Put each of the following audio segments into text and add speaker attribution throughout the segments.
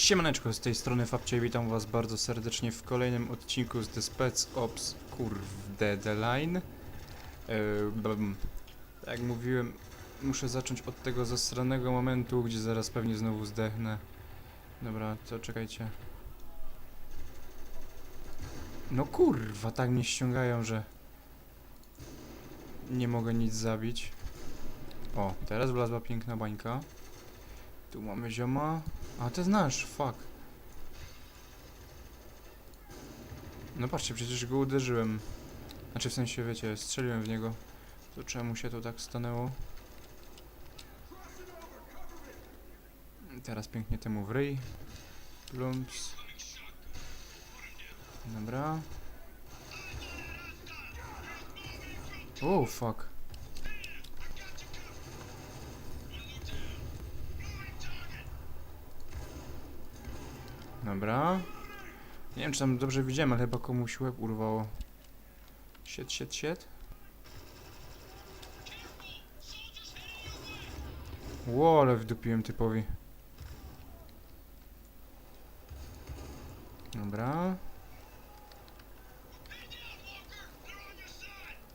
Speaker 1: Siemaneczko, z tej strony Fabcie i witam was bardzo serdecznie w kolejnym odcinku z The Spec Ops Kurde The Line. Yy, jak mówiłem, muszę zacząć od tego zasranego momentu, gdzie zaraz pewnie znowu zdechnę. Dobra, to czekajcie. No kurwa, tak mnie ściągają, że nie mogę nic zabić. O, teraz wlazła piękna bańka. Tu mamy zioma. A, to jest nasz, fuck. No patrzcie, przecież go uderzyłem. Znaczy w sensie, wiecie, strzeliłem w niego. To czemu się to tak stanęło? Teraz pięknie temu w ryj. Plumps. Dobra. Oh, fuck. Dobra. Nie wiem, czy tam dobrze widziałem, ale chyba komuś łeb urwało. Siet, siet, siet. Ło, ale wdupiłem typowi. Dobra.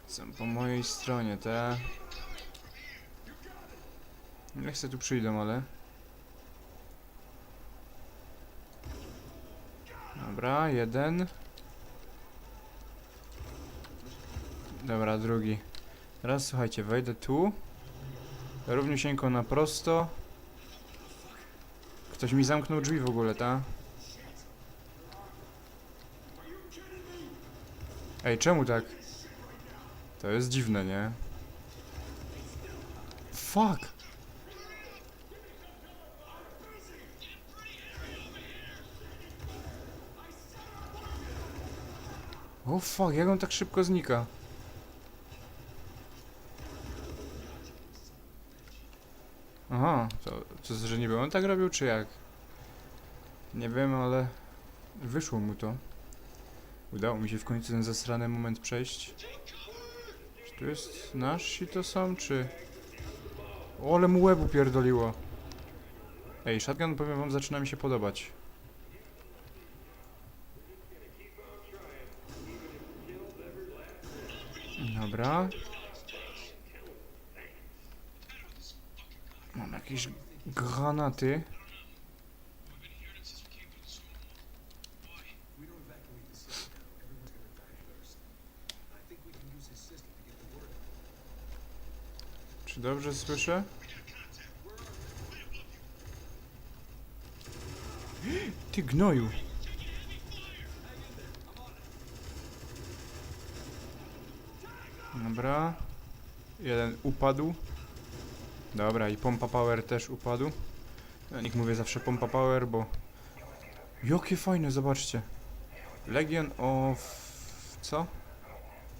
Speaker 1: Są po mojej stronie, te. Nie chcę tu przyjdą, ale. Dobra, jeden. Dobra, drugi. Teraz słuchajcie, wejdę tu. Równiusieńko na prosto. Ktoś mi zamknął drzwi w ogóle, ta? Ej, czemu tak? To jest dziwne, nie? Fuck! O fuck, jak on tak szybko znika? Aha, to, to że niby on tak robił, czy jak? Nie wiem, ale wyszło mu to. Udało mi się w końcu ten zasrany moment przejść. Czy tu jest nasi to są, czy... O, ale mu łeb upierdoliło. Ej, shotgun powiem wam zaczyna mi się podobać. Dobra. Mam jakieś granaty. Czy dobrze słyszę? Ty gnoju! Dobra. Jeden upadł. Dobra, i pompa power też upadł. Ja niech mówię zawsze pompa power, bo... Jakie fajne, zobaczcie. Legion of... co?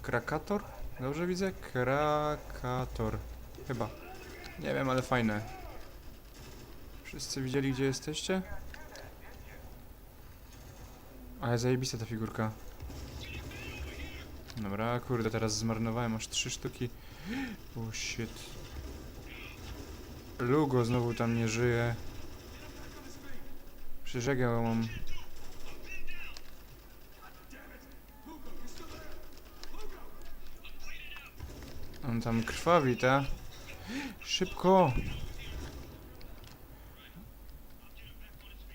Speaker 1: Krakator? Dobrze widzę? Krakator. Chyba. Nie wiem, ale fajne. Wszyscy widzieli, gdzie jesteście? Ale zajebista ta figurka. Dobra, kurde, teraz zmarnowałem aż trzy sztuki. Oh, shit. Lugo znowu tam nie żyje. Ja mam... On tam krwawi, ta? Szybko!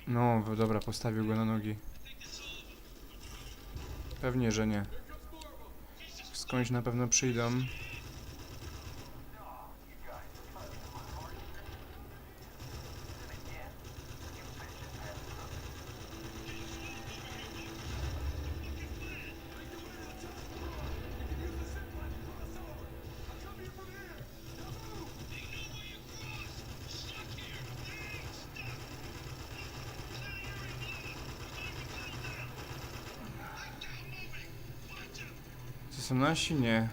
Speaker 1: No, dobra, postawił go na nogi. Pewnie, że nie. Skądś na pewno przyjdą. Nasi? Nie.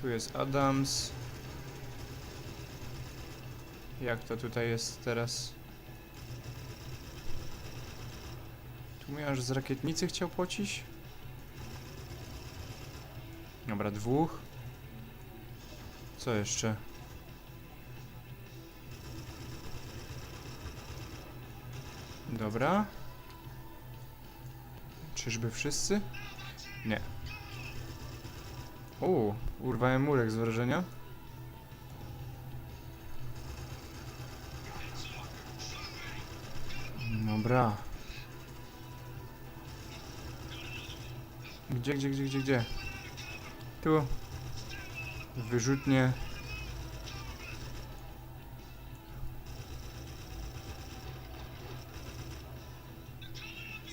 Speaker 1: Tu jest Adams. Jak to tutaj jest teraz? Tu aż z rakietnicy chciał pocić? Dobra, dwóch. Co jeszcze? Dobra. Czyżby wszyscy? Nie. U, urwałem murek z wrażenia. Dobra. Gdzie, gdzie, gdzie, gdzie, gdzie? Tu. Wyrzutnie.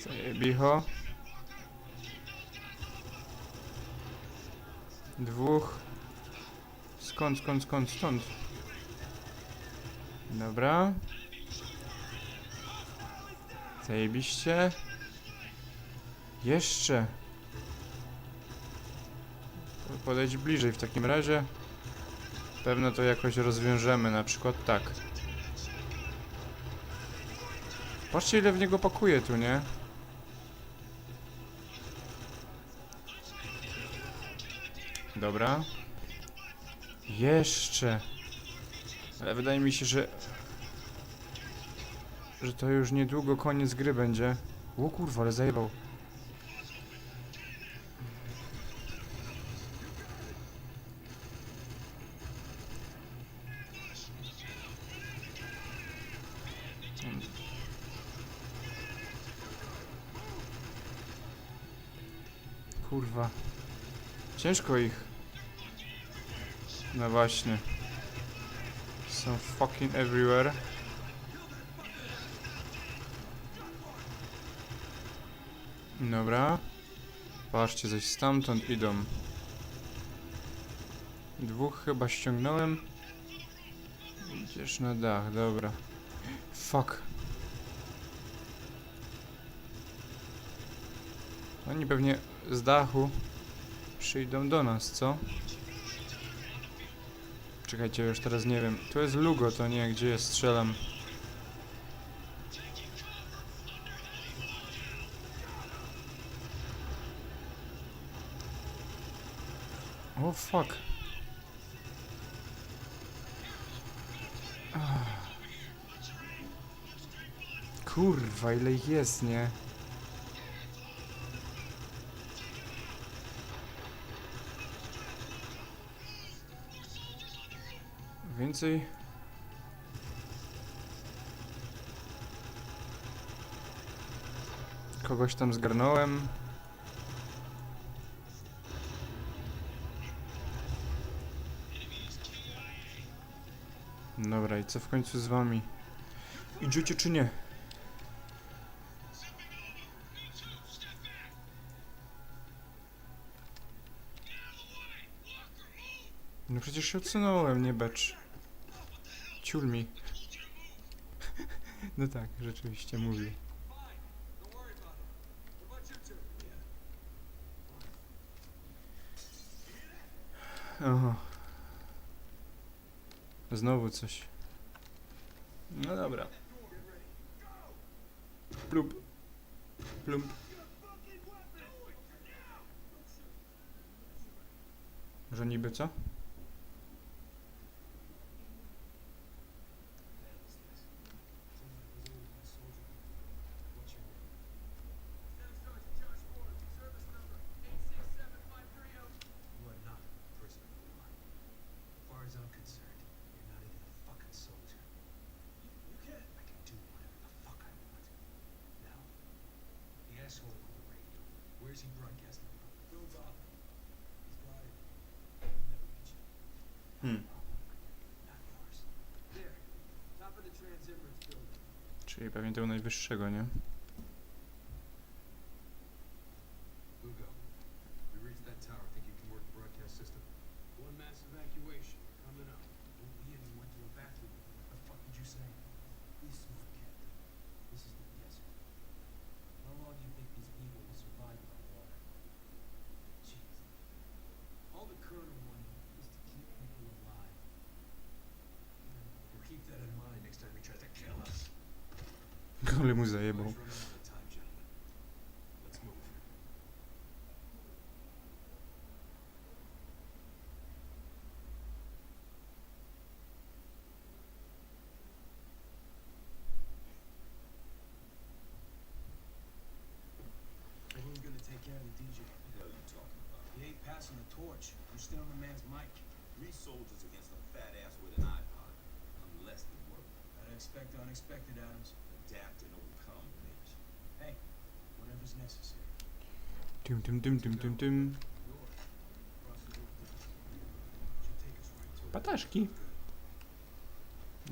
Speaker 1: Zajebicho. Dwóch. Skąd, skąd, skąd, stąd? Dobra. Zajebiście. Jeszcze. Po- Podejdź bliżej w takim razie. Pewno to jakoś rozwiążemy, na przykład tak. Patrzcie ile w niego pakuje tu, nie? Dobra. Jeszcze. Ale wydaje mi się, że... Że to już niedługo koniec gry będzie. O kurwa, ale zajebał. Kurwa. Ciężko ich. No właśnie. Są fucking everywhere. Dobra. Patrzcie, coś stamtąd idą. Dwóch chyba ściągnąłem. Idziesz na dach, dobra. Fuck. Oni pewnie z dachu przyjdą do nas, co? Czekajcie, już teraz nie wiem. Tu jest Lugo, to nie, gdzie ja strzelam. O fuck. Kurwa, ile ich jest, nie? Więcej? Kogoś tam zgarnąłem. Dobra, i co w końcu z wami? Idziecie czy nie? No przecież się odsunąłem, nie becz. Ciul mi. No tak, rzeczywiście mówi. Aha. Znowu coś. No dobra. Plump. Plump. Że niby co?
Speaker 2: You are not a prisoner of war. As far as I'm concerned, you're not even a fucking soldier. You, you can't. I can do whatever the fuck I want. Now, the asshole on the radio. Phil's office. He's got it. He'll never reach.
Speaker 1: Hmm.
Speaker 2: Not yours. There. Top of the transimmers building.
Speaker 1: Czyli pewnie tego najwyższego, nie? Zajebał. Tym, tym, tym, tym, tym, tym. Pataszki.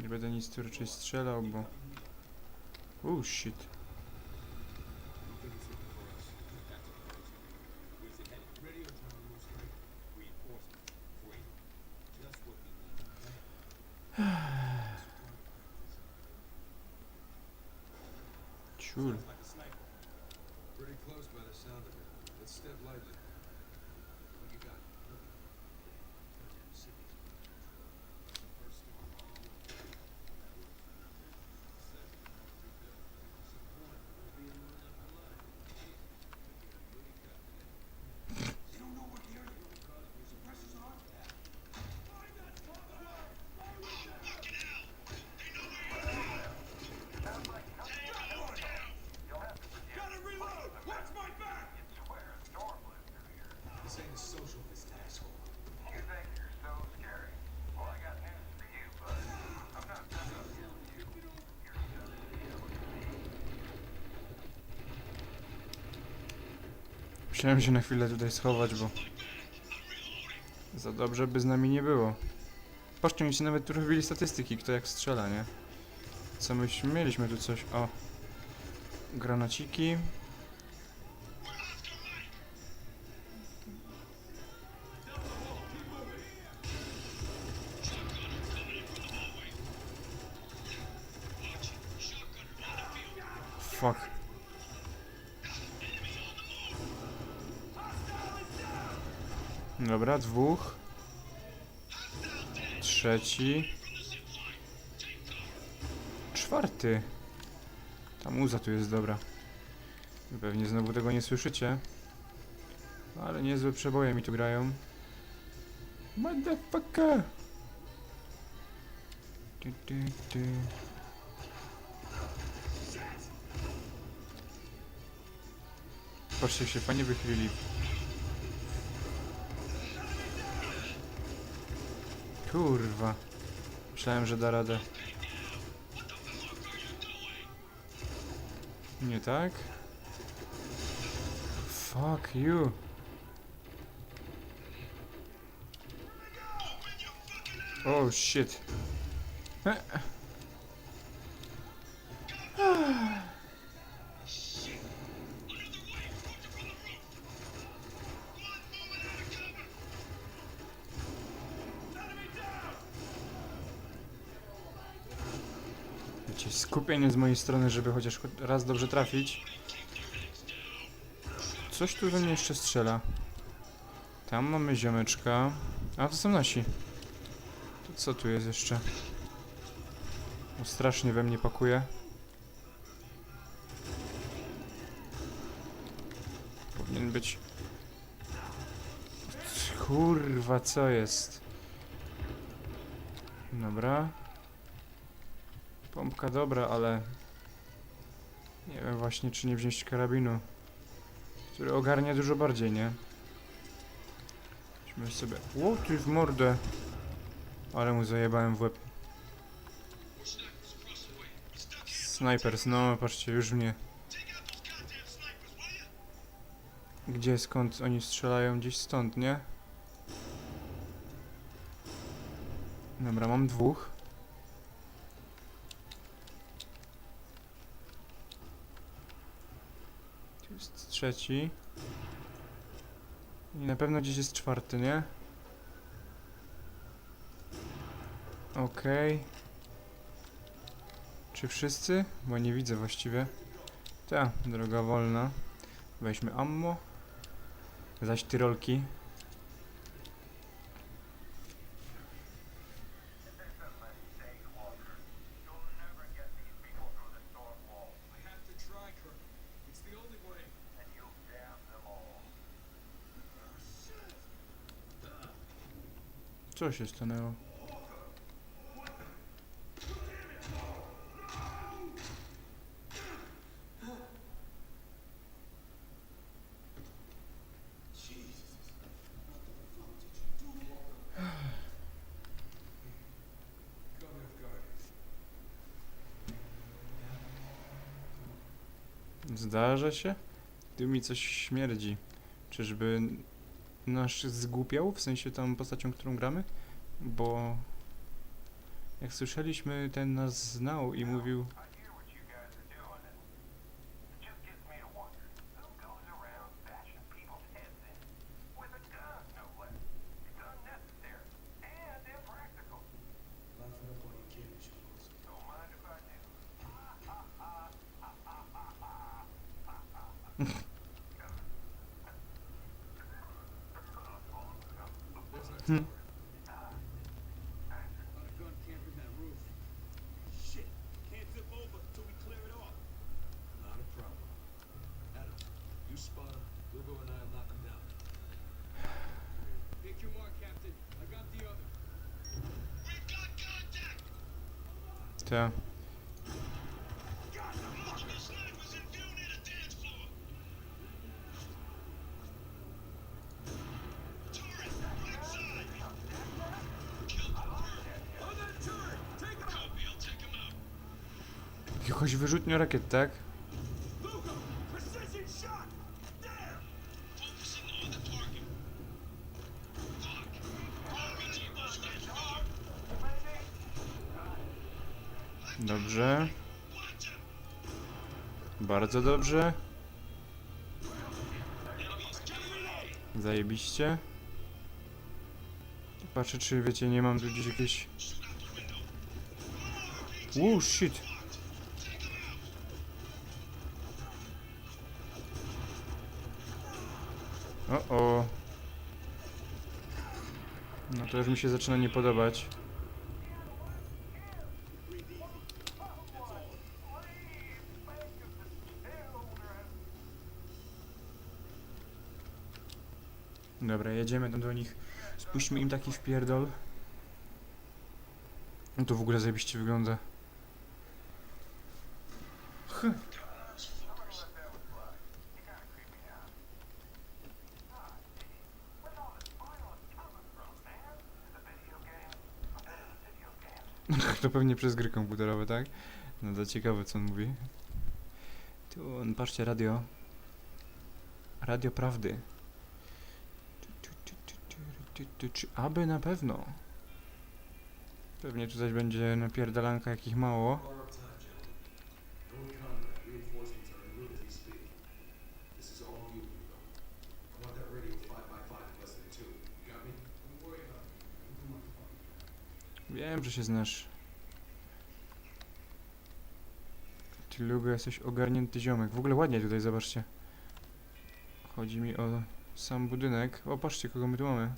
Speaker 1: Nie będę nic tu raczej strzelał, bo... Oh shit. Musiałem się na chwilę tutaj schować, bo... Za dobrze by z nami nie było. Patrzcie, się nawet tu robili statystyki, kto jak strzela, nie? Co myśmy mieliśmy tu coś, o... Granaciki. Fuck. Dobra, dwóch. Trzeci. Czwarty. Ta muza tu jest dobra. Pewnie znowu tego nie słyszycie. Ale niezłe przeboje mi tu grają. Motherfucker! Du, du, du. Patrzcie, się fajnie wychylili. Kurwa. Myślałem, że da radę. Nie tak? Fuck you. Oh shit. Skupienie z mojej strony, żeby chociaż cho- raz dobrze trafić. Coś tu we mnie jeszcze strzela. Tam mamy ziomeczka. A, to są nasi. To co tu jest jeszcze? O, strasznie we mnie pakuje. Powinien być... Kurwa, co jest? Dobra. Pompka dobra, ale... Nie wiem właśnie, czy nie wziąć karabinu. Który ogarnia dużo bardziej, nie? Weźmy sobie... Ło, ty w mordę! Ale mu zajebałem w łeb. Snipers, no patrzcie, już mnie... Gdzie, skąd oni strzelają? Gdzieś stąd, nie? Dobra, mam dwóch. Jest trzeci. I na pewno gdzieś jest czwarty, nie? Okej. Czy wszyscy? Bo nie widzę właściwie. Ta, droga wolna. Weźmy ammo. Zaś tyrolki. się stanęło? Zdarza się? Ty mi coś śmierdzi. Czyżby nasz zgłupiał, w sensie tą postacią, którą gramy? bo jak słyszeliśmy, ten nas znał i mówił
Speaker 3: się.
Speaker 1: Jakoś wyrzutnie rakiet, tak? Dobrze. Bardzo dobrze. Zajebiście. Patrzę, czy wiecie, nie mam tu gdzieś jakieś... Wow, shit! O, o. No to już mi się zaczyna nie podobać. Dobra, jedziemy tam do nich. Spuśćmy im taki wpierdol. No to w ogóle zajebiście wygląda. Huh. to pewnie przez gry komputerowe, tak? No to ciekawe, co on mówi. Tu, patrzcie, radio. Radio prawdy. Ty, ty, czy aby na pewno. Pewnie tu zaś będzie napierdalanka jakich mało. Wiem, że się znasz. Ty lubię, jesteś ogarnięty ziomek. W ogóle ładnie tutaj, zobaczcie. Chodzi mi o sam budynek. O, patrzcie, kogo my tu mamy.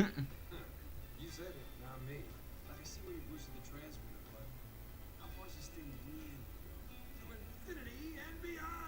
Speaker 2: you said it, not me. Like I see where you boosted the transmitter, but how far is this thing lean? To infinity and beyond!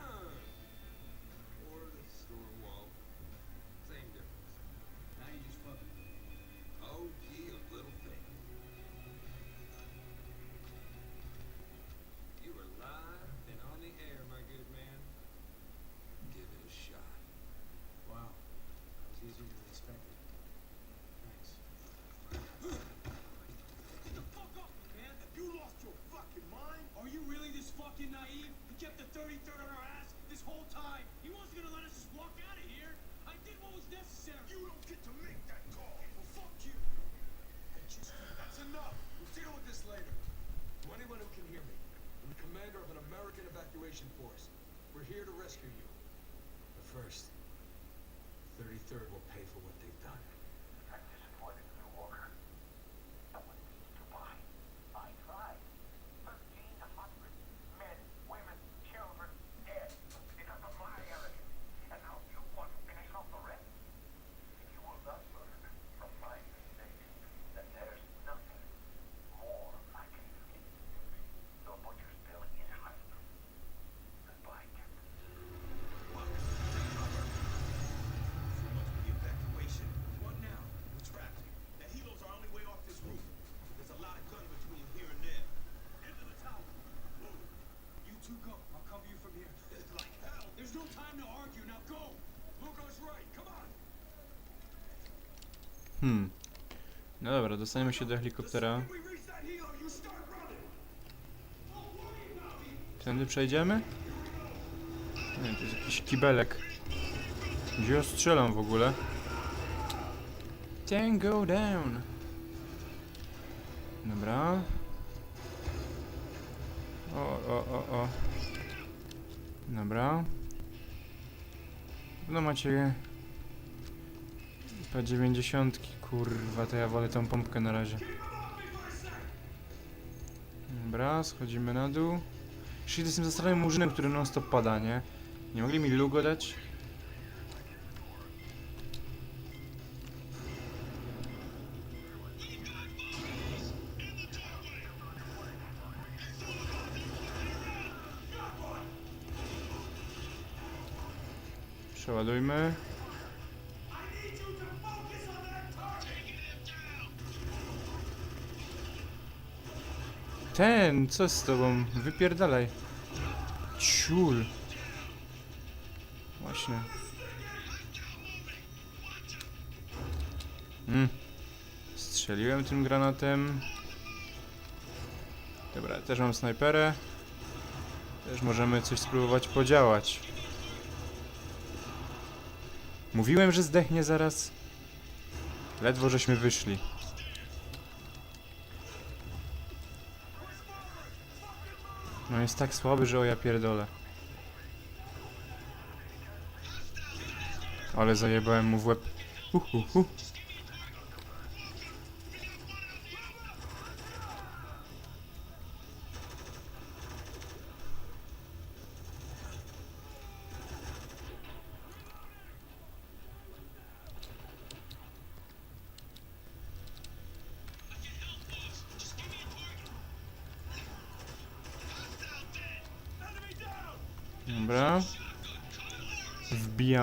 Speaker 2: anyone who can hear me, I'm the commander of an American evacuation force. We're here to rescue you. But first, 33rd will pay for what they've done.
Speaker 1: Hmm. No dobra, dostaniemy się do helikoptera. Tędy przejdziemy? Nie, to jest jakiś kibelek. Gdzie ja strzelam w ogóle? Tango down. Dobra. O, o, o, o. Dobra. No macie... P90, kurwa, to ja wolę tą pompkę na razie. Dobra, schodzimy na dół. Czyli jestem zastranym murzynem, który non stop pada, nie? Nie mogli mi lugo dać? Przeładujmy. Ten, co z tobą? Wypierdalaj. Ciul. Właśnie. Mm. Strzeliłem tym granatem. Dobra, też mam snajperę. Też możemy coś spróbować podziałać. Mówiłem, że zdechnie zaraz. Ledwo żeśmy wyszli. No jest tak słaby, że o ja pierdolę. Ale zajebałem mu w łeb. Hu, hu, hu.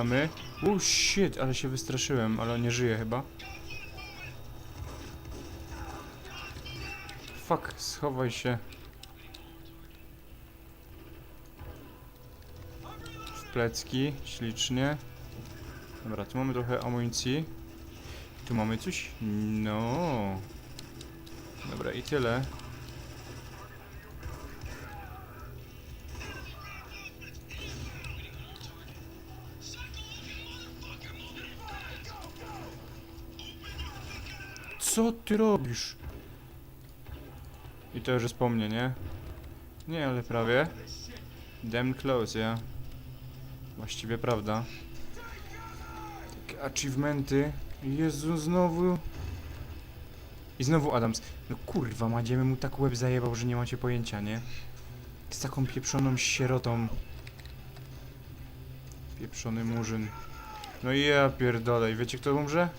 Speaker 1: Wbijamy. Oh shit, ale się wystraszyłem, ale on nie żyje chyba. Fuck, schowaj się. W plecki, ślicznie. Dobra, tu mamy trochę amunicji. Tu mamy coś. No. Dobra, i tyle. Co ty robisz? I to już jest po mnie, nie? Nie, ale prawie. Damn close, ja. Właściwie prawda. Takie achievementy. Jezu, znowu. I znowu Adams. No kurwa, Madziemy mu tak łeb zajebał, że nie macie pojęcia, nie? Z taką pieprzoną sierotą. Pieprzony murzyn. No i ja pierdolę. I wiecie kto umrze?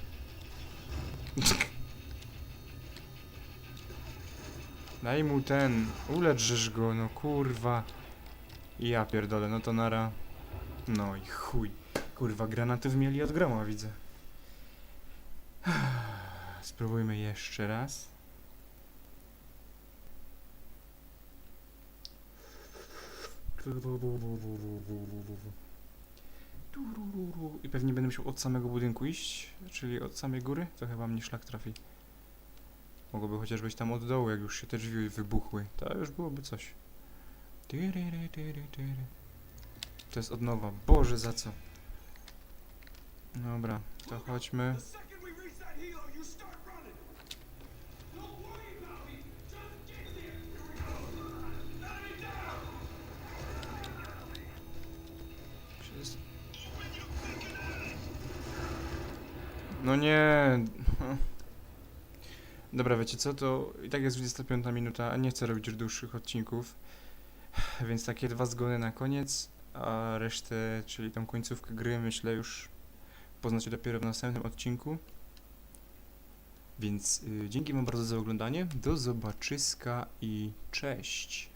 Speaker 1: Daj mu ten, ulecz go, no kurwa. Ja pierdolę, no to nara. No i chuj. Kurwa, granatów mieli od groma, widzę. Spróbujmy jeszcze raz. I pewnie będę musiał od samego budynku iść, czyli od samej góry, to chyba mnie szlak trafi. Mogłoby chociaż być tam od dołu, jak już się te drzwi wybuchły. To już byłoby coś. To jest od nowa. Boże, za co? Dobra, to chodźmy. No nie. Dobra, wiecie co, to i tak jest 25 minuta, a nie chcę robić już dłuższych odcinków. Więc takie dwa zgony na koniec, a resztę, czyli tą końcówkę gry, myślę już poznacie dopiero w następnym odcinku. Więc y, dzięki wam bardzo za oglądanie, do zobaczyska i cześć!